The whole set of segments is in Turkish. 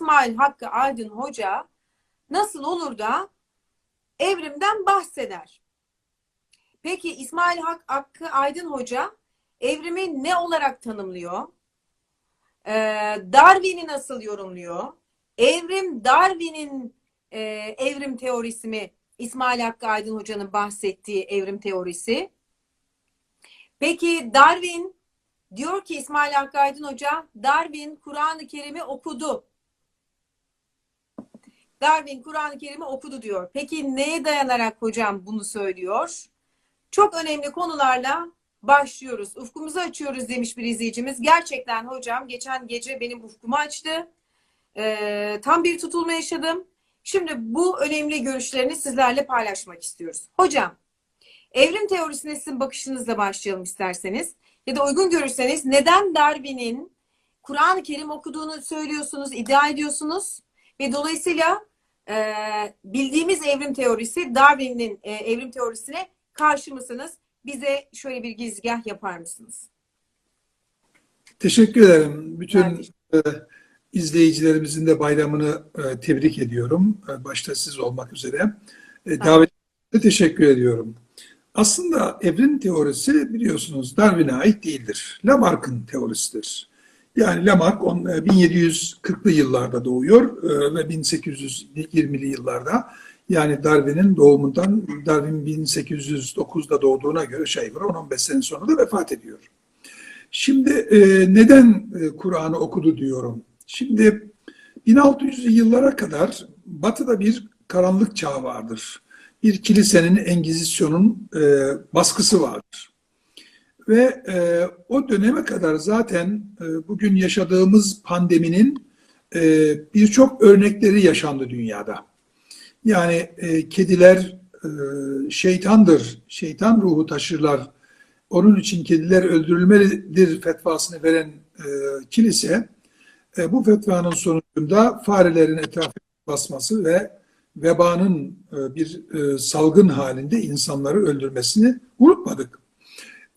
İsmail Hakkı Aydın Hoca nasıl olur da evrimden bahseder? Peki İsmail Hak- Hakkı Aydın Hoca evrimi ne olarak tanımlıyor? Ee, Darwin'i nasıl yorumluyor? Evrim Darwin'in e, evrim teorisi mi? İsmail Hakkı Aydın Hoca'nın bahsettiği evrim teorisi. Peki Darwin diyor ki İsmail Hakkı Aydın Hoca, Darwin Kur'an-ı Kerim'i okudu. Darwin Kur'an-ı Kerim'i okudu diyor. Peki neye dayanarak hocam bunu söylüyor? Çok önemli konularla başlıyoruz. Ufkumuzu açıyoruz demiş bir izleyicimiz. Gerçekten hocam geçen gece benim ufkumu açtı. Ee, tam bir tutulma yaşadım. Şimdi bu önemli görüşlerini sizlerle paylaşmak istiyoruz. Hocam, evrim teorisine sizin bakışınızla başlayalım isterseniz. Ya da uygun görürseniz neden Darwin'in Kur'an-ı Kerim okuduğunu söylüyorsunuz, iddia ediyorsunuz ve dolayısıyla e, bildiğimiz evrim teorisi Darwin'in e, evrim teorisine karşı mısınız? Bize şöyle bir gizgah yapar mısınız? Teşekkür ederim. Bütün e, izleyicilerimizin de bayramını e, tebrik ediyorum. E, başta siz olmak üzere. E, davetinize teşekkür ediyorum. Aslında evrim teorisi biliyorsunuz Darwin'e ait değildir. Lamarck'ın teorisidir. Yani Lamarck on- e, 1740'lı yıllarda doğuyor e, ve 1820'li yıllarda yani Darwin'in doğumundan Darwin 1809'da doğduğuna göre şey var 10-15 sene sonra da vefat ediyor. Şimdi e, neden Kur'an'ı okudu diyorum. Şimdi 1600'lü yıllara kadar Batı'da bir karanlık çağ vardır. Bir kilisenin, Engizisyon'un baskısı vardır. Ve e, o döneme kadar zaten e, bugün yaşadığımız pandeminin e, birçok örnekleri yaşandı dünyada. Yani e, kediler e, şeytandır, şeytan ruhu taşırlar. Onun için kediler öldürülmelidir fetvasını veren e, kilise e, bu fetvanın sonucunda farelerin etrafına basması ve vebanın e, bir e, salgın halinde insanları öldürmesini unutmadık.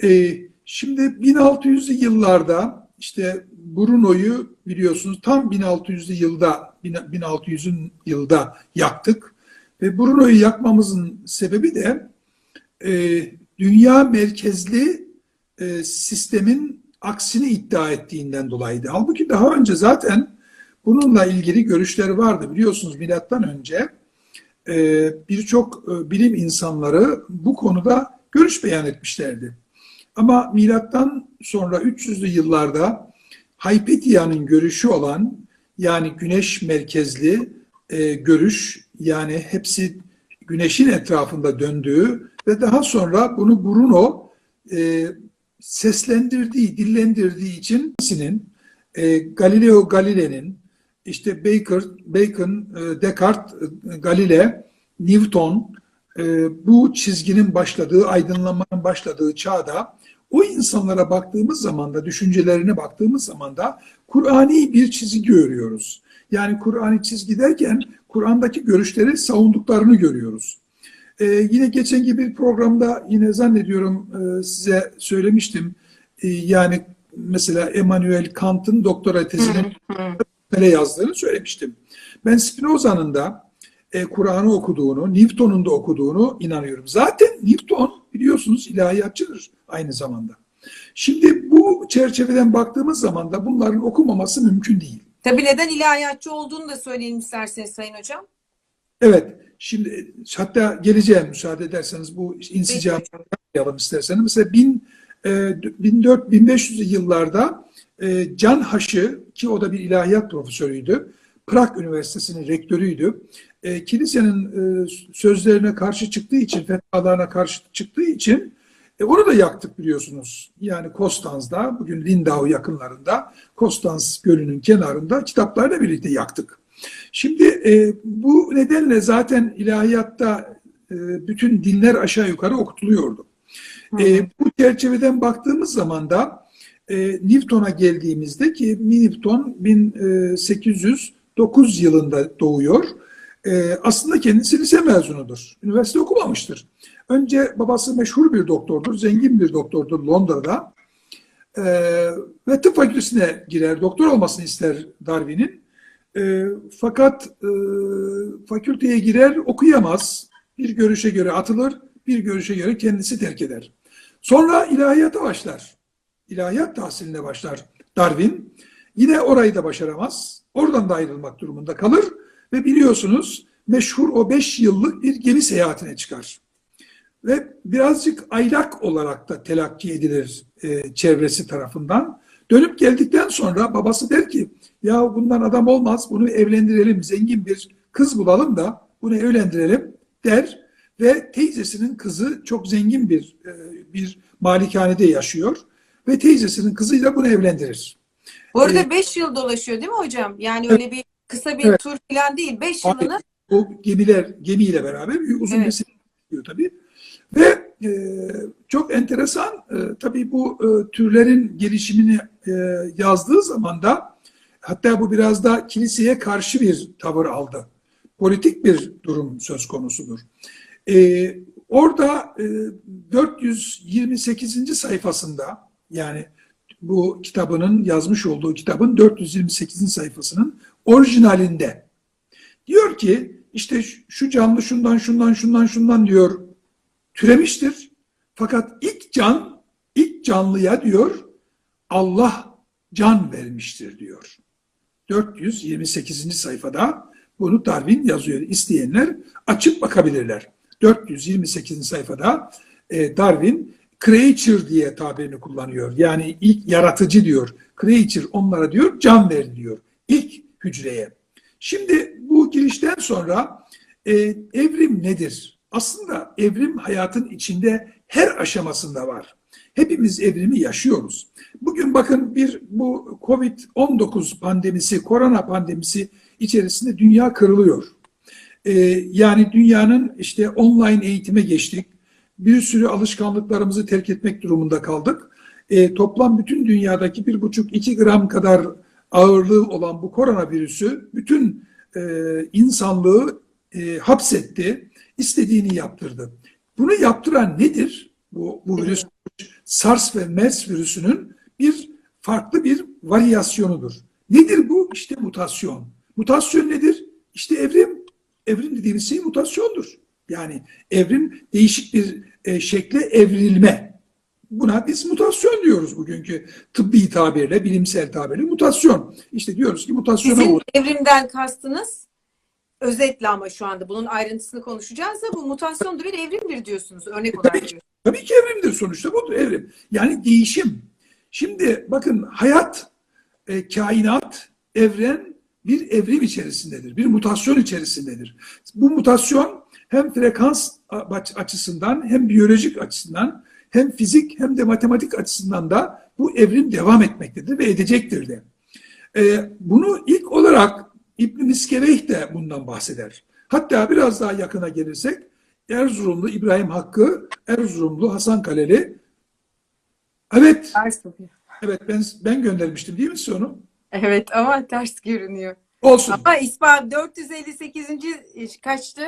E, şimdi 1600'lü yıllarda işte Bruno'yu biliyorsunuz tam 1600'lü yılda 1600'ün yılda yaktık ve Bruno'yu yakmamızın sebebi de e, dünya merkezli e, sistemin aksini iddia ettiğinden dolayıydı. Halbuki daha önce zaten bununla ilgili görüşler vardı. Biliyorsunuz milattan önce e, birçok e, bilim insanları bu konuda görüş beyan etmişlerdi. Ama milattan sonra 300'lü yıllarda Hypatia'nın görüşü olan yani güneş merkezli e, görüş yani hepsi güneşin etrafında döndüğü ve daha sonra bunu Bruno e, seslendirdiği, dillendirdiği için sinin e, Galileo Galilei'nin işte Baker, Bacon, e, Descartes, e, Galile, Newton e, bu çizginin başladığı, aydınlanmanın başladığı çağda o insanlara baktığımız zaman da, düşüncelerine baktığımız zaman da Kur'ani bir çizgi görüyoruz. Yani Kur'ani çizgi derken Kur'an'daki görüşleri savunduklarını görüyoruz. Ee, yine geçen gibi bir programda yine zannediyorum e, size söylemiştim. E, yani mesela Emmanuel Kant'ın doktora tezini yazdığını söylemiştim. Ben Spinoza'nın da e, Kur'an'ı okuduğunu, Newton'un da okuduğunu inanıyorum. Zaten Newton biliyorsunuz ilahiyatçıdır aynı zamanda. Şimdi bu çerçeveden baktığımız zaman da bunların okumaması mümkün değil. Tabii neden ilahiyatçı olduğunu da söyleyelim isterseniz Sayın Hocam. Evet, şimdi hatta geleceğim müsaade ederseniz bu insicamı yapalım isterseniz. Mesela bin, e, 1400 1500 yıllarda e, Can Haşı ki o da bir ilahiyat profesörüydü. Prag Üniversitesi'nin rektörüydü. E, kilisenin e, sözlerine karşı çıktığı için, fetvalarına karşı çıktığı için e, onu da yaktık biliyorsunuz. Yani Konstanz'da, bugün Lindau yakınlarında, Konstanz Gölü'nün kenarında kitaplarla birlikte yaktık. Şimdi e, bu nedenle zaten ilahiyatta e, bütün dinler aşağı yukarı okutuluyordu. E, bu çerçeveden baktığımız zaman da e, Newton'a geldiğimizde ki Newton 1809 yılında doğuyor. E, aslında kendisi lise mezunudur. Üniversite okumamıştır. Önce babası meşhur bir doktordur, zengin bir doktordur Londra'da. E, ve tıp fakültesine girer, doktor olmasını ister Darwin'in. E, fakat e, fakülteye girer okuyamaz. Bir görüşe göre atılır, bir görüşe göre kendisi terk eder. Sonra ilahiyata başlar. İlahiyat tahsiline başlar Darwin. Yine orayı da başaramaz. Oradan da ayrılmak durumunda kalır ve biliyorsunuz meşhur o 5 yıllık bir gemi seyahatine çıkar. Ve birazcık aylak olarak da telakki edilir e, çevresi tarafından. Dönüp geldikten sonra babası der ki ya bundan adam olmaz bunu evlendirelim zengin bir kız bulalım da bunu evlendirelim der ve teyzesinin kızı çok zengin bir e, bir malikanede yaşıyor ve teyzesinin kızıyla bunu evlendirir. Bu arada Ee, 5 yıl dolaşıyor değil mi hocam? Yani öyle bir kısa bir Evet. tur falan değil. 5 Hayır. yılını O gemiler gemiyle beraber uzun Evet. bir seyahat ediyor tabii. Ve e, çok enteresan e, tabii bu e, türlerin gelişimini e, yazdığı zaman da hatta bu biraz da kiliseye karşı bir tavır aldı. Politik bir durum söz konusudur. E, orada e, 428. sayfasında yani bu kitabının yazmış olduğu kitabın 428. sayfasının orijinalinde Diyor ki işte şu canlı şundan şundan şundan şundan diyor türemiştir. Fakat ilk can ilk canlıya diyor Allah can vermiştir diyor. 428. sayfada bunu Darwin yazıyor. İsteyenler açıp bakabilirler. 428. sayfada e, Darwin creature diye tabirini kullanıyor. Yani ilk yaratıcı diyor. Creature onlara diyor can ver diyor. İlk hücreye. Şimdi bu girişten sonra e, evrim nedir? Aslında evrim hayatın içinde her aşamasında var. Hepimiz evrimi yaşıyoruz. Bugün bakın bir bu Covid-19 pandemisi, korona pandemisi içerisinde dünya kırılıyor. E, yani dünyanın işte online eğitime geçtik. Bir sürü alışkanlıklarımızı terk etmek durumunda kaldık. E, toplam bütün dünyadaki bir buçuk iki gram kadar ağırlığı olan bu koronavirüsü bütün e, insanlığı e, hapsetti, istediğini yaptırdı. Bunu yaptıran nedir? Bu, bu virüs SARS ve MERS virüsünün bir farklı bir varyasyonudur. Nedir bu? İşte mutasyon. Mutasyon nedir? İşte evrim. Evrim dediğimiz şey mutasyondur. Yani evrim değişik bir e, şekle evrilme. Buna biz mutasyon diyoruz bugünkü tıbbi tabirle, bilimsel tabirle mutasyon. İşte diyoruz ki mutasyona sizin uğra- evrimden kastınız özetle ama şu anda bunun ayrıntısını konuşacağız da bu mutasyondur bir evrimdir diyorsunuz. Örnek olarak Tabii ki. Tabii ki evrimdir sonuçta budur evrim. Yani değişim. Şimdi bakın hayat, e, kainat, evren bir evrim içerisindedir. Bir mutasyon içerisindedir. Bu mutasyon hem frekans açısından hem biyolojik açısından hem fizik hem de matematik açısından da bu evrim devam etmektedir ve edecektir de. E, bunu ilk olarak İbn Miskeveyh de bundan bahseder. Hatta biraz daha yakına gelirsek Erzurumlu İbrahim Hakkı, Erzurumlu Hasan Kaleli. Evet, evet ben ben göndermiştim değil mi size onu? Evet ama ters görünüyor. Olsun. Ama İsmail 458. kaçtı?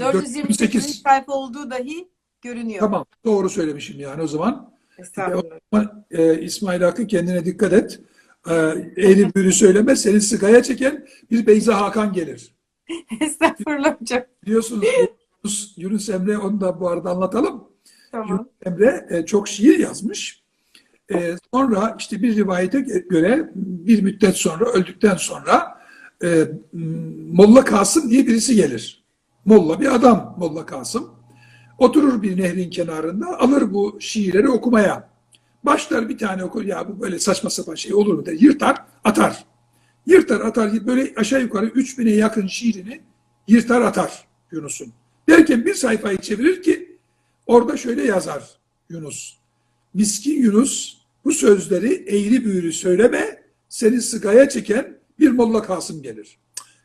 428. 428. sayfa olduğu dahi görünüyor. Tamam, doğru söylemişim yani o zaman. Estağfurullah. Ama, e, İsmail Hakkı kendine dikkat et. E, eğri büğrü söyleme, seni sıkaya çeken bir Beyza Hakan gelir. Estağfurullah hocam. Biliyorsunuz Yunus, Yunus Emre onu da bu arada anlatalım. Tamam. Yunus Emre e, çok şiir yazmış. E, sonra işte bir rivayete göre bir müddet sonra öldükten sonra e, Molla Kasım diye birisi gelir. Molla bir adam Molla Kasım. Oturur bir nehrin kenarında alır bu şiirleri okumaya. Başlar bir tane okur ya bu böyle saçma sapan şey olur mu der. Yırtar atar. Yırtar atar böyle aşağı yukarı 3000'e yakın şiirini yırtar atar Yunus'un. Derken bir sayfayı çevirir ki orada şöyle yazar Yunus. Miskin Yunus bu sözleri eğri büğrü söyleme seni sıkaya çeken bir Molla Kasım gelir.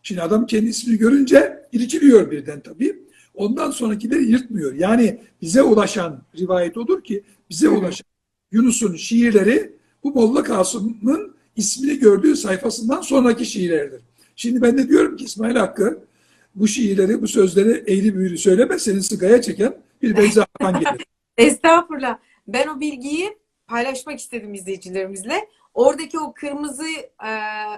Şimdi adam kendi ismini görünce irkiliyor birden tabii. Ondan sonrakileri yırtmıyor. Yani bize ulaşan rivayet odur ki bize ulaşan Yunus'un şiirleri bu Molla Kasım'ın ismini gördüğü sayfasından sonraki şiirleridir. Şimdi ben de diyorum ki İsmail Hakkı bu şiirleri, bu sözleri eğri büğrü söyleme seni sıkaya çeken bir Beyza Hakan gelir. Estağfurullah. Ben o bilgiyi paylaşmak istedim izleyicilerimizle. Oradaki o kırmızı e,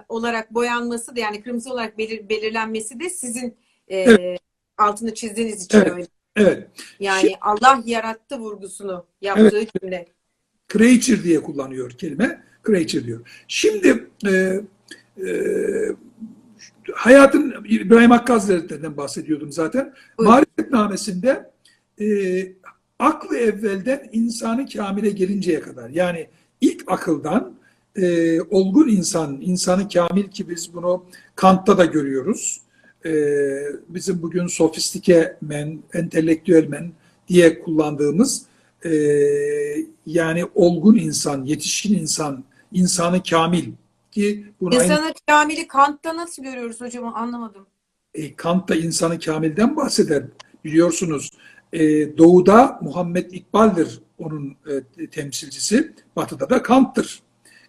olarak boyanması da yani kırmızı olarak belir, belirlenmesi de sizin e, Evet. altını çizdiğiniz için Evet. öyle. Evet. Yani Allah yarattı vurgusunu yaptığı cümle. Creature diye kullanıyor kelime. Creature diyor. Şimdi e, e, hayatın İbrahim Hakkı Hazretleri'nden bahsediyordum zaten. Marifetnamesinde e, aklı evvelden insanı kamile gelinceye kadar yani ilk akıldan e, olgun insan, insanı kamil ki biz bunu Kant'ta da görüyoruz. E, bizim bugün sofistike men, entelektüel men diye kullandığımız e, yani olgun insan, yetişkin insan, insanı kamil ki bunu aynı İnsanı kamili Kant'ta nasıl görüyoruz hocam anlamadım. e, Kant da insanı kamilden bahseder. Biliyorsunuz e, doğuda Muhammed İkbal'dir onun e, temsilcisi. Batı'da da Kant'tır.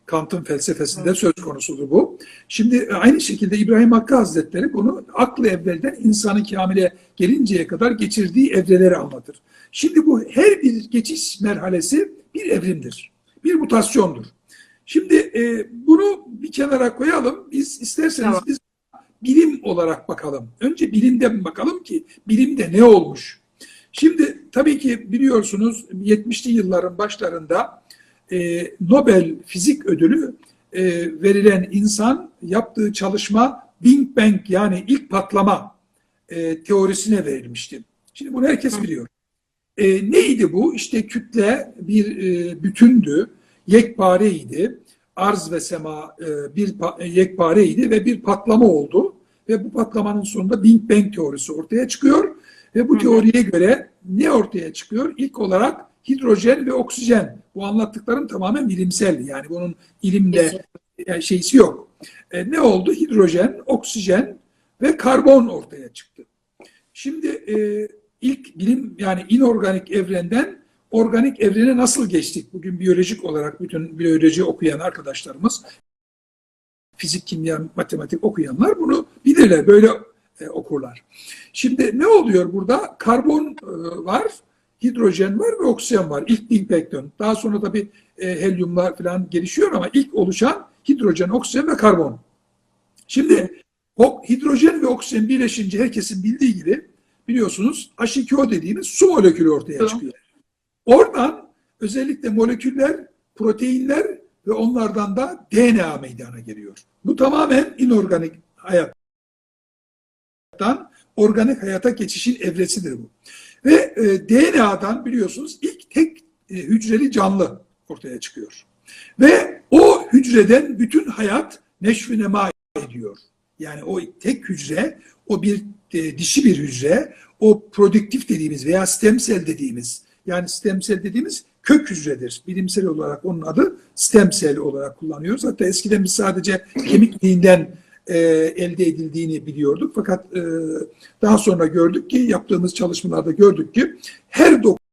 Kant'ın felsefesinde söz konusudur bu. Şimdi e, aynı şekilde İbrahim Hakkı Hazretleri bunu aklı evvelden insanı kamile gelinceye kadar geçirdiği evreleri anlatır. Şimdi bu her bir geçiş merhalesi bir evrimdir. Bir mutasyondur. Şimdi e, bunu bir kenara koyalım. Biz isterseniz Tamam. biz bilim olarak bakalım. Önce bilimden bakalım ki bilimde ne olmuş? Şimdi tabii ki biliyorsunuz 70'li yılların başlarında e, Nobel Fizik Ödülü e, verilen insan yaptığı çalışma Big Bang yani ilk patlama e, teorisine verilmişti. Şimdi bunu herkes biliyor. E, neydi bu? İşte kütle bir e, bütündü, yekpareydi. Arz ve sema e, bir pa- yekpareydi ve bir patlama oldu. Ve bu patlamanın sonunda Big Bang teorisi ortaya çıkıyor. Ve bu teoriye göre ne ortaya çıkıyor? İlk olarak hidrojen ve oksijen. Bu anlattıklarım tamamen bilimsel. Yani bunun ilimde yani şeysi yok. E, ne oldu? Hidrojen, oksijen ve karbon ortaya çıktı. Şimdi e, ilk bilim yani inorganik evrenden organik evrene nasıl geçtik? Bugün biyolojik olarak bütün biyoloji okuyan arkadaşlarımız, fizik, kimya, matematik okuyanlar bunu bilirler. Böyle e, okurlar. Şimdi ne oluyor burada? Karbon e, var, hidrojen var ve oksijen var. İlk Bang'den. Daha sonra tabii e, helyumlar falan gelişiyor ama ilk oluşan hidrojen, oksijen ve karbon. Şimdi hidrojen ve oksijen birleşince herkesin bildiği gibi biliyorsunuz H2O dediğimiz su molekülü ortaya çıkıyor. Oradan özellikle moleküller, proteinler ve onlardan da DNA meydana geliyor. Bu tamamen inorganik hayattan organik hayata geçişin evresidir bu. Ve e, DNA'dan biliyorsunuz ilk tek e, hücreli canlı ortaya çıkıyor. Ve o hücreden bütün hayat neşvi nema ediyor. Yani o tek hücre, o bir e, dişi bir hücre, o produktif dediğimiz veya stem cell dediğimiz, yani stem cell dediğimiz kök hücredir. Bilimsel olarak onun adı stem cell olarak kullanıyoruz. Hatta eskiden biz sadece kemiğinden e, elde edildiğini biliyorduk. Fakat e, daha sonra gördük ki, yaptığımız çalışmalarda gördük ki her dokunun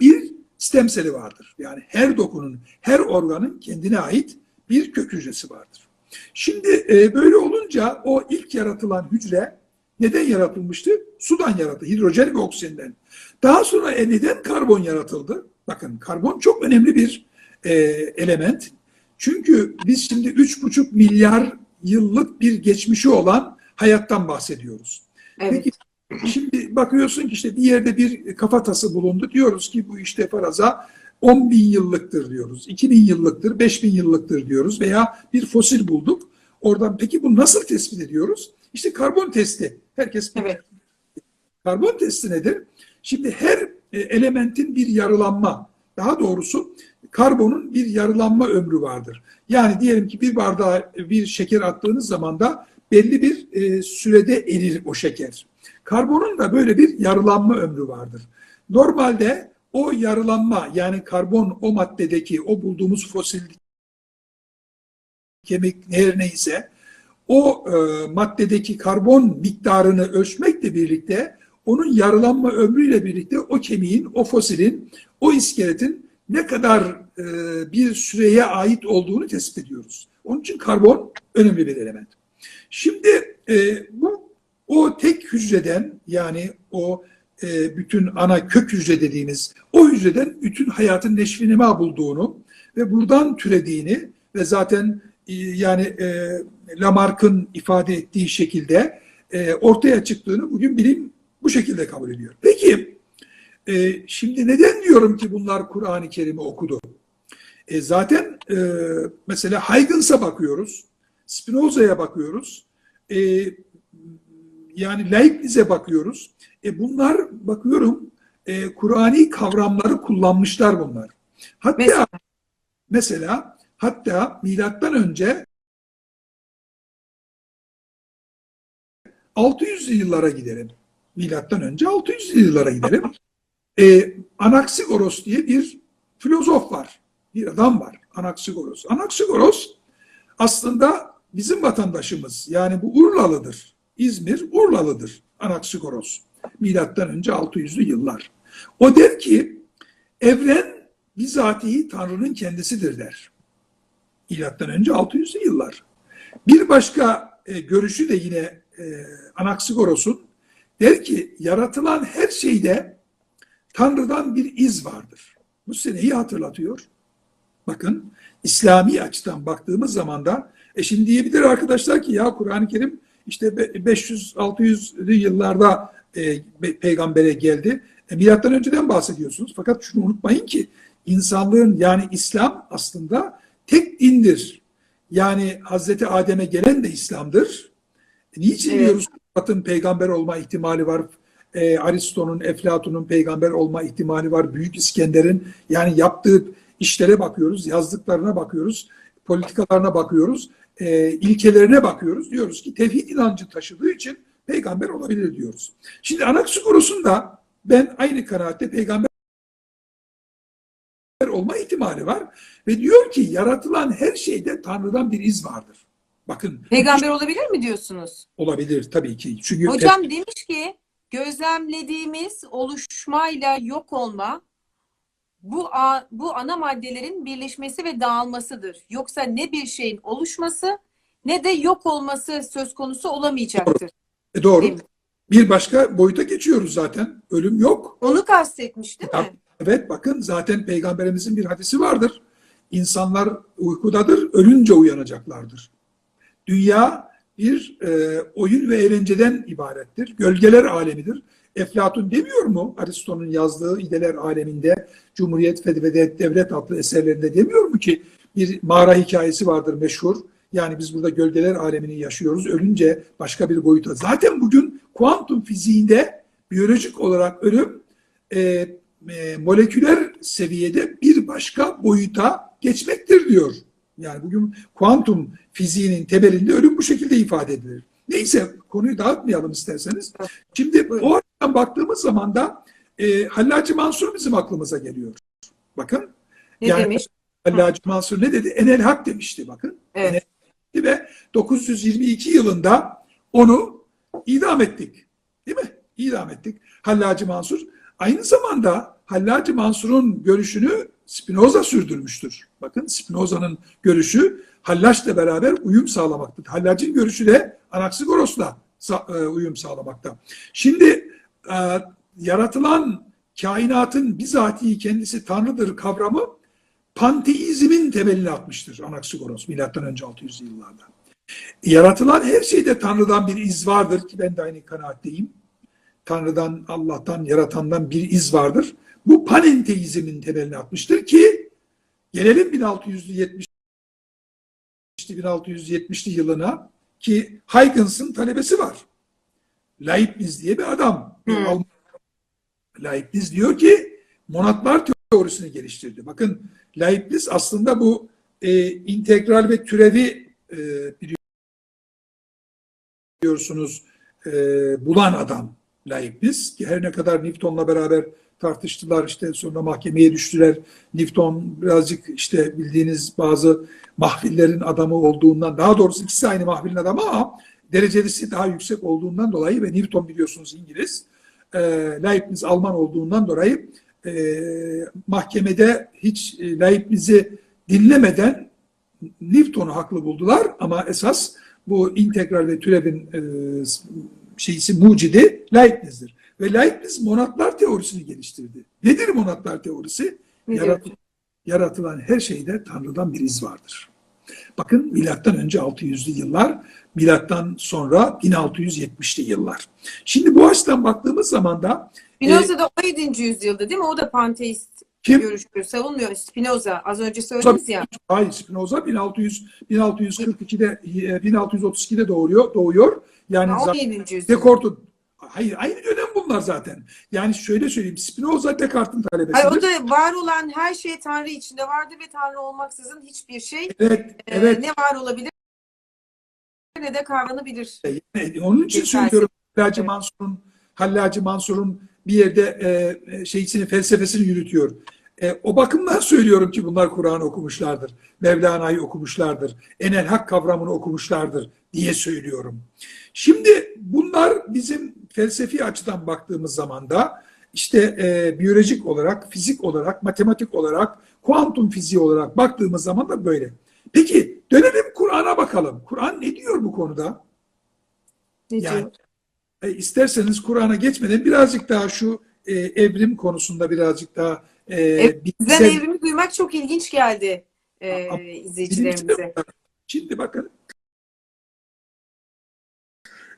bir stem seli vardır. Yani her dokunun, her organın kendine ait bir kök hücresi vardır. Şimdi e, böyle olunca o ilk yaratılan hücre neden yaratılmıştı? Sudan yaratıldı, hidrojen ve oksijenden. Daha sonra e, neden karbon yaratıldı? Bakın karbon çok önemli bir e, element. Çünkü biz şimdi 3,5 milyar yıllık bir geçmişi olan hayattan bahsediyoruz. Evet. Peki şimdi bakıyorsun ki işte bir yerde bir kafatası bulundu. Diyoruz ki bu işte faraza 10 bin yıllıktır diyoruz. 2 bin yıllıktır, 5 bin yıllıktır diyoruz veya bir fosil bulduk. Oradan peki bu nasıl tespit ediyoruz? İşte karbon testi. Herkes bilir. Evet. Karbon testi nedir? Şimdi her e, elementin bir yarılanma, daha doğrusu karbonun bir yarılanma ömrü vardır. Yani diyelim ki bir bardağa bir şeker attığınız zaman da belli bir e, sürede erir o şeker. Karbonun da böyle bir yarılanma ömrü vardır. Normalde o yarılanma yani karbon o maddedeki o bulduğumuz fosil kemik her neyse o e, maddedeki karbon miktarını ölçmekle birlikte onun yarılanma ömrüyle birlikte o kemiğin, o fosilin, o iskeletin ne kadar e, bir süreye ait olduğunu tespit ediyoruz. Onun için karbon önemli bir element. Şimdi e, bu o tek hücreden yani o e, bütün ana kök hücre dediğimiz o hücreden bütün hayatın neşvinema bulduğunu ve buradan türediğini ve zaten e, yani e, Lamarck'ın ifade ettiği şekilde e, ortaya çıktığını bugün bilim bu şekilde kabul ediyor. Peki e, şimdi neden diyorum ki bunlar Kur'an-ı Kerim'i okudu? E, zaten e, mesela Huygens'a bakıyoruz, Spinoza'ya bakıyoruz, e, yani Leibniz'e bakıyoruz. E, bunlar bakıyorum e, Kur'ani kavramları kullanmışlar bunlar. Hatta Mesela? mesela hatta milattan önce 600'lü yıllara gidelim. Milattan önce 600'lü yıllara gidelim. Ee, Anaksigoros diye bir filozof var. Bir adam var. Anaksigoros. Anaksigoros aslında bizim vatandaşımız. Yani bu Urlalıdır. İzmir Urlalıdır. Anaksigoros. Milattan önce 600'lü yıllar. O der ki evren bizatihi Tanrı'nın kendisidir der. Milattan önce 600'lü yıllar. Bir başka e, görüşü de yine e, Anaxigoros'un der ki yaratılan her şeyde Tanrı'dan bir iz vardır. Bu seneyi hatırlatıyor. Bakın İslami açıdan baktığımız zaman da e şimdi diyebilir arkadaşlar ki ya Kur'an-ı Kerim işte 500-600'lü yıllarda e, peygambere geldi. E, milattan önceden bahsediyorsunuz. Fakat şunu unutmayın ki insanlığın yani İslam aslında tek dindir. Yani Hazreti Adem'e gelen de İslam'dır. E, niçin Evet. diyoruz Sokrat'ın peygamber olma ihtimali var? E, Aristo'nun, Eflatun'un peygamber olma ihtimali var. Büyük İskender'in yani yaptığı işlere bakıyoruz, yazdıklarına bakıyoruz, politikalarına bakıyoruz, e, ilkelerine bakıyoruz. Diyoruz ki tevhid inancı taşıdığı için peygamber olabilir diyoruz. Şimdi Anaxagoros'un da ben aynı kanaatte peygamber olma ihtimali var ve diyor ki yaratılan her şeyde Tanrı'dan bir iz vardır. Bakın Peygamber olabilir mi diyorsunuz? olabilir tabii ki. Çünkü Hocam demiş ki gözlemlediğimiz oluşmayla yok olma bu bu ana maddelerin birleşmesi ve dağılmasıdır. Yoksa ne bir şeyin oluşması ne de yok olması söz konusu olamayacaktır. E, doğru. Değil mi? Bir başka boyuta geçiyoruz zaten. Ölüm yok. Onu kastetmiş değil mi? Evet bakın zaten peygamberimizin bir hadisi vardır. İnsanlar uykudadır, ölünce uyanacaklardır. Dünya bir e, oyun ve eğlenceden ibarettir. Gölgeler alemidir. Eflatun demiyor mu Aristo'nun yazdığı İdeler aleminde Cumhuriyet ve Devlet Devlet adlı eserlerinde demiyor mu ki bir mağara hikayesi vardır meşhur. Yani biz burada gölgeler alemini yaşıyoruz. Ölünce başka bir boyuta. Zaten bugün kuantum fiziğinde biyolojik olarak ölüm e, e, moleküler seviyede bir başka boyuta geçmektir diyor. Yani bugün kuantum fiziğinin temelinde ölüm bu şekilde ifade edilir. Neyse konuyu dağıtmayalım isterseniz. Şimdi o açıdan baktığımız zaman da e, Hallacı Mansur bizim aklımıza geliyor. Bakın Ne Yani- demiş? Hallacı Mansur ne dedi? Enel Hak demişti bakın. Evet. Ve 922 yılında onu idam ettik. Değil mi? İdam ettik. Hallacı Mansur. Aynı zamanda Hallacı Mansur'un görüşünü Spinoza sürdürmüştür. Bakın Spinoza'nın görüşü Hallaç'la beraber uyum sağlamaktadır. Hallac'ın görüşü de Anaxagoros'la sa- e, uyum sağlamakta. Şimdi e, yaratılan kainatın bizatihi kendisi Tanrı'dır kavramı panteizmin temelini atmıştır Anaxagoras milattan önce 600 yıllarda. Yaratılan her şeyde Tanrı'dan bir iz vardır ki ben de aynı kanaatteyim. Tanrı'dan, Allah'tan, yaratandan bir iz vardır. Bu panenteizmin temelini atmıştır ki gelelim 1670 1670'li yılına ki Huygens'ın talebesi var. Leibniz diye bir adam. Hmm. Leibniz diyor ki monatlar teorisini geliştirdi. Bakın Leibniz aslında bu e, integral ve türevi e, biliyorsunuz e, bulan adam Leibniz. Ki her ne kadar Newton'la beraber tartıştılar işte sonra mahkemeye düştüler. Newton birazcık işte bildiğiniz bazı mahfillerin adamı olduğundan daha doğrusu ikisi aynı mahfilin adamı ama derecelisi daha yüksek olduğundan dolayı ve Newton biliyorsunuz İngiliz. E, Leibniz Alman olduğundan dolayı e, mahkemede hiç e, Leibniz'i dinlemeden Newton'u haklı buldular ama esas bu integral ve türevin e, şeysi mucidi Leibniz'dir. Ve Leibniz monatlar teorisini geliştirdi. Nedir monatlar teorisi? Yarat- yaratılan her şeyde Tanrı'dan bir iz vardır. Bakın milattan önce 600'lü yıllar, milattan sonra 1670'li yıllar. Şimdi bu açıdan baktığımız zaman da Spinoza da 17. yüzyılda değil mi? O da panteist kim görüşü savunuyor. Spinoza. Az önce söylediniz ya. Hayır, Spinoza 1600 1642'de e, 1632'de doğuyor, doğuyor. Yani Ha, zaten 17. yüzyıl. Hayır, aynı dönem bunlar zaten. Yani şöyle söyleyeyim, Spinoza Descartes'in Hayır, talebesidir. o da var olan her şey Tanrı içinde vardır ve Tanrı olmaksızın hiçbir şey Evet, e, evet. ne var olabilir ne de kavranabilir. Yani onun için Geçersiz. söylüyorum. Hallacı Evet. Mansur'un Hallacı Mansur'un bir yerde e, e, şeysini felsefesini yürütüyor. E, o bakımdan söylüyorum ki bunlar Kur'an'ı okumuşlardır. Mevlana'yı okumuşlardır. Enel hak kavramını okumuşlardır diye söylüyorum. Şimdi bunlar bizim felsefi açıdan baktığımız zaman da işte e, biyolojik olarak, fizik olarak, matematik olarak, kuantum fiziği olarak baktığımız zaman da böyle. Peki dönelim Kur'an'a bakalım. Kur'an ne diyor bu konuda? Ne Yani diyor? e, isterseniz Kur'an'a geçmeden birazcık daha şu e, evrim konusunda birazcık daha e, Evet, Bizden bilimsel- evrimi duymak çok ilginç geldi e, izleyicilerimize. bilimsel Şimdi bakın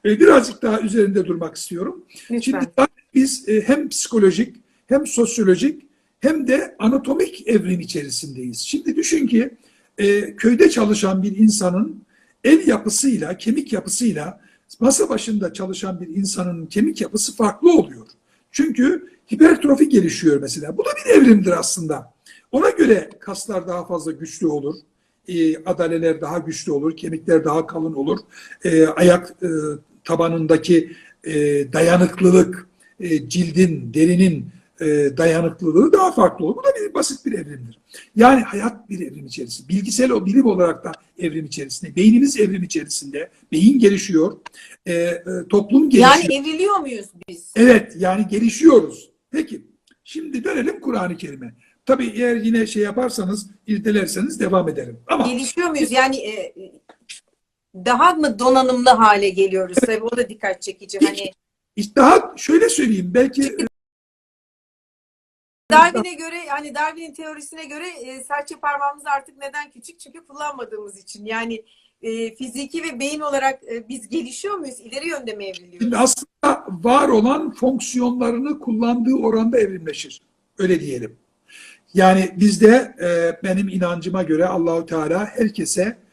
birazcık daha üzerinde durmak istiyorum. Şimdi Lütfen. zaten biz e, hem psikolojik hem sosyolojik hem de anatomik evrim içerisindeyiz. Şimdi düşün ki e, köyde çalışan bir insanın el yapısıyla, kemik yapısıyla masa başında çalışan bir insanın kemik yapısı farklı oluyor. Çünkü hipertrofi gelişiyor mesela. Bu da bir evrimdir aslında. Ona göre kaslar daha fazla güçlü olur. E, adaleler daha güçlü olur, kemikler daha kalın olur. E, ayak e, tabanındaki e, dayanıklılık, e, cildin, derinin e, dayanıklılığı daha farklı olur. Bu da bir basit bir evrimdir. Yani hayat bir evrim içerisinde. Bilgisel o bilim olarak da evrim içerisinde. Beynimiz evrim içerisinde. Beyin gelişiyor. E, e, toplum gelişiyor. Yani evriliyor muyuz biz? Evet yani gelişiyoruz. Peki şimdi dönelim Kur'an-ı Kerim'e. Tabii eğer yine şey yaparsanız, irdelerseniz devam ederim. Ama Gelişiyor muyuz? Yani e, daha mı donanımlı hale geliyoruz? Tabii o da dikkat çekici. Hani işte daha şöyle söyleyeyim belki Darwin'e göre hani Darwin'in teorisine göre e, serçe parmağımız artık neden küçük? Çünkü kullanmadığımız için. Yani e, fiziki ve beyin olarak e, biz gelişiyor muyuz? İleri yönde mi evriliyoruz? Şimdi aslında var olan fonksiyonlarını kullandığı oranda evrimleşir. Öyle diyelim. Yani bizde e, benim inancıma göre Allahu Teala herkese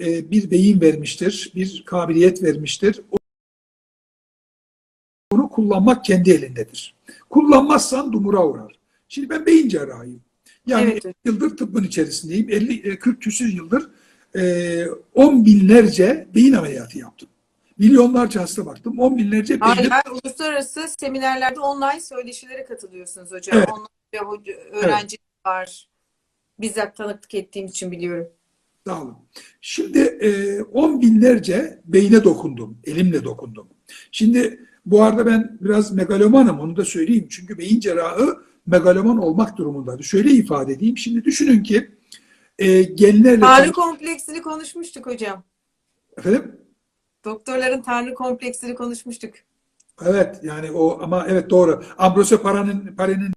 e, bir beyin vermiştir, bir kabiliyet vermiştir. Onu kullanmak kendi elindedir. Kullanmazsan dumura uğrar. Şimdi ben beyin cerrahıyım. Yani Evet. 50 yıldır tıbbın içerisindeyim. 50 e, 40 küsür yıldır e, 10 binlerce beyin ameliyatı yaptım. Milyonlarca hasta baktım. 10 binlerce beyin Hayır, uluslararası seminerlerde online söyleşilere katılıyorsunuz hocam. Evet. Hoca, öğrenci var. Bizzat tanıklık ettiğim için biliyorum. Sağ olun. Şimdi e, on binlerce beyne dokundum. Elimle dokundum. Şimdi bu arada ben biraz megalomanım onu da söyleyeyim. Çünkü beyin cerrahı megaloman olmak durumundadır. Şöyle ifade edeyim. Şimdi düşünün ki e, genlerle... Tanrı kompleksini konuşmuştuk hocam. Efendim? Doktorların tanrı kompleksini konuşmuştuk. Evet yani o ama evet doğru. Ambrosio Para'nın Para'nın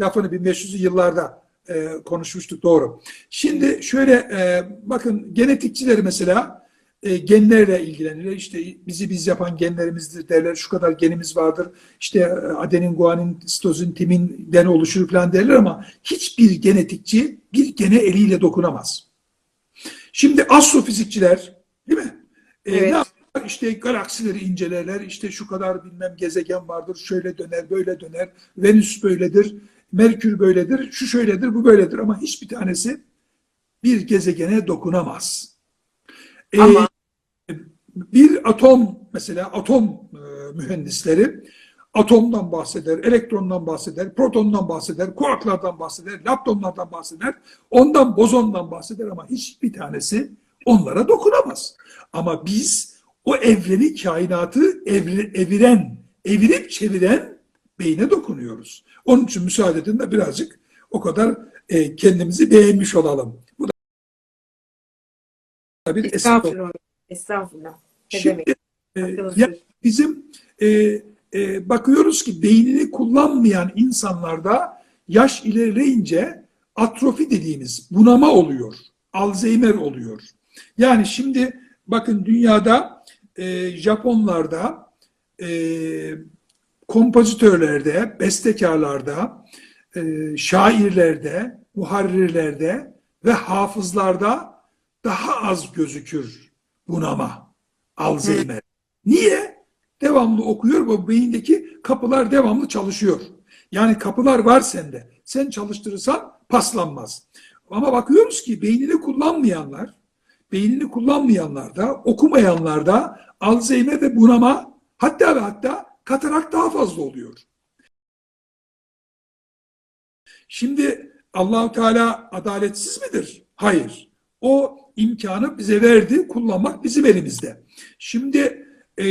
lafını 1500'lü yıllarda e, konuşmuştuk doğru. Şimdi şöyle e, bakın genetikçiler mesela e, genlerle ilgilenirler. İşte bizi biz yapan genlerimizdir derler. Şu kadar genimiz vardır. İşte e, adenin, guanin, sitozin, timinden oluşur falan derler ama hiçbir genetikçi bir gene eliyle dokunamaz. Şimdi astrofizikçiler değil mi? E, Evet. ne? İşte galaksileri incelerler. İşte şu kadar bilmem gezegen vardır. Şöyle döner, böyle döner. Venüs böyledir. Merkür böyledir. Şu şöyledir, bu böyledir. Ama hiçbir tanesi bir gezegene dokunamaz. E, Ama- bir atom mesela atom e, mühendisleri atomdan bahseder, elektrondan bahseder, protondan bahseder, kuarklardan bahseder, leptonlardan bahseder, ondan bozondan bahseder ama hiçbir tanesi onlara dokunamaz. Ama biz o evreni, kainatı evri- eviren, evirip çeviren beyne dokunuyoruz. Onun için müsaade edin de birazcık o kadar e, kendimizi beğenmiş olalım. Bu da bir Estağfurullah. Estağfurullah. Ne Şimdi e, ya bizim e, e, bakıyoruz ki beynini kullanmayan insanlarda yaş ilerleyince atrofi dediğimiz bunama oluyor. Alzheimer oluyor. Yani şimdi bakın dünyada e, Japonlarda e, kompozitörlerde, bestekarlarda, e, şairlerde, muharrirlerde ve hafızlarda daha az gözükür bunama, Alzheimer. Niye? Devamlı okuyor ve beyindeki kapılar devamlı çalışıyor. Yani kapılar var sende. Sen çalıştırırsan paslanmaz. Ama bakıyoruz ki beynini kullanmayanlar, beynini kullanmayanlarda, okumayanlarda Alzheimer ve bunama hatta ve hatta katarak daha fazla oluyor. Şimdi Allahu Teala adaletsiz midir? Hayır. O imkanı bize verdi, kullanmak bizim elimizde. Şimdi e,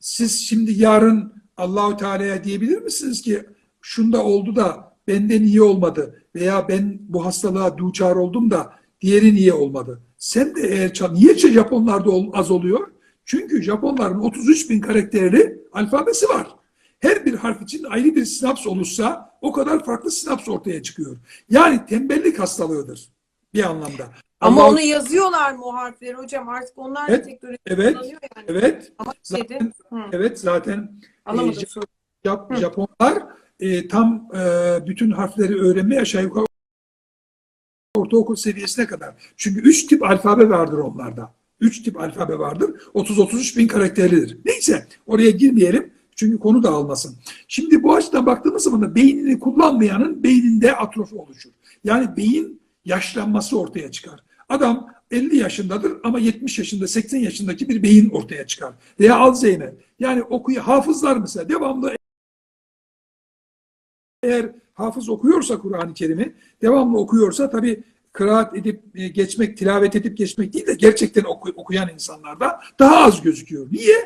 siz şimdi yarın Allahu Teala'ya diyebilir misiniz ki şunda oldu da benden iyi olmadı veya ben bu hastalığa duçar oldum da diğeri niye olmadı? Sen de eğer niye Japonlarda az oluyor? Çünkü Japonların 33 bin karakterli alfabesi var. Her bir harf için ayrı bir sinaps olursa o kadar farklı sinaps ortaya çıkıyor. Yani tembellik hastalığıdır bir anlamda. Ama Allah- onu yazıyorlar mı o harfleri hocam? Artık onlar Evet, teknoloji evet, kullanıyor yani. Evet, Ama zaten. Hı, evet zaten anlamadım e. Jap-. Japonlar e, tam e, bütün harfleri öğrenmeye aşağı yukarı ortaokul seviyesine kadar. Çünkü üç tip alfabe vardır onlarda. Üç tip alfabe vardır. 30-33 bin karakterlidir. Neyse oraya girmeyelim. Çünkü konu dağılmasın. Şimdi bu açıdan baktığımız zaman da beynini kullanmayanın beyninde atrofi oluşur. Yani beyin yaşlanması ortaya çıkar. Adam 50 yaşındadır ama 70 yaşında 80 yaşındaki bir beyin ortaya çıkar. Veya Alzheimer. Yani okuyu hafızlar mesela devamlı eğer hafız okuyorsa Kur'an-ı Kerim'i devamlı okuyorsa tabi kıraat edip e, geçmek, tilavet edip geçmek değil de gerçekten oku- okuyan insanlarda daha az gözüküyor. Niye?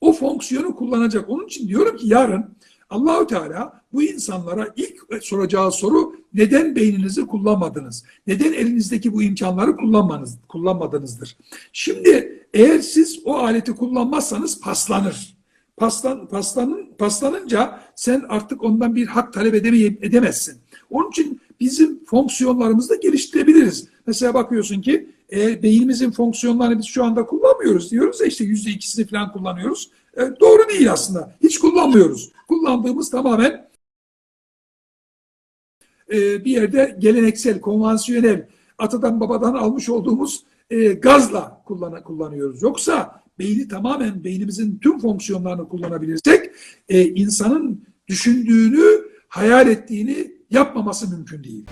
O fonksiyonu kullanacak. Onun için diyorum ki yarın Allahü Teala bu insanlara ilk soracağı soru neden beyninizi kullanmadınız? Neden elinizdeki bu imkanları kullanmanız, kullanmadınızdır? Şimdi eğer siz o aleti kullanmazsanız paslanır. Paslan, paslanın, paslanınca sen artık ondan bir hak talep edemeye, edemezsin. Onun için bizim fonksiyonlarımızı da geliştirebiliriz. Mesela bakıyorsun ki e, beynimizin fonksiyonlarını biz şu anda kullanmıyoruz diyoruz ya işte yüzde ikisini falan kullanıyoruz. E, doğru değil aslında. Hiç kullanmıyoruz. Kullandığımız tamamen e, bir yerde geleneksel, konvansiyonel, atadan babadan almış olduğumuz e, gazla kullan kullanıyoruz. Yoksa beyni tamamen beynimizin tüm fonksiyonlarını kullanabilirsek e, insanın düşündüğünü, hayal ettiğini yapmaması mümkün değil.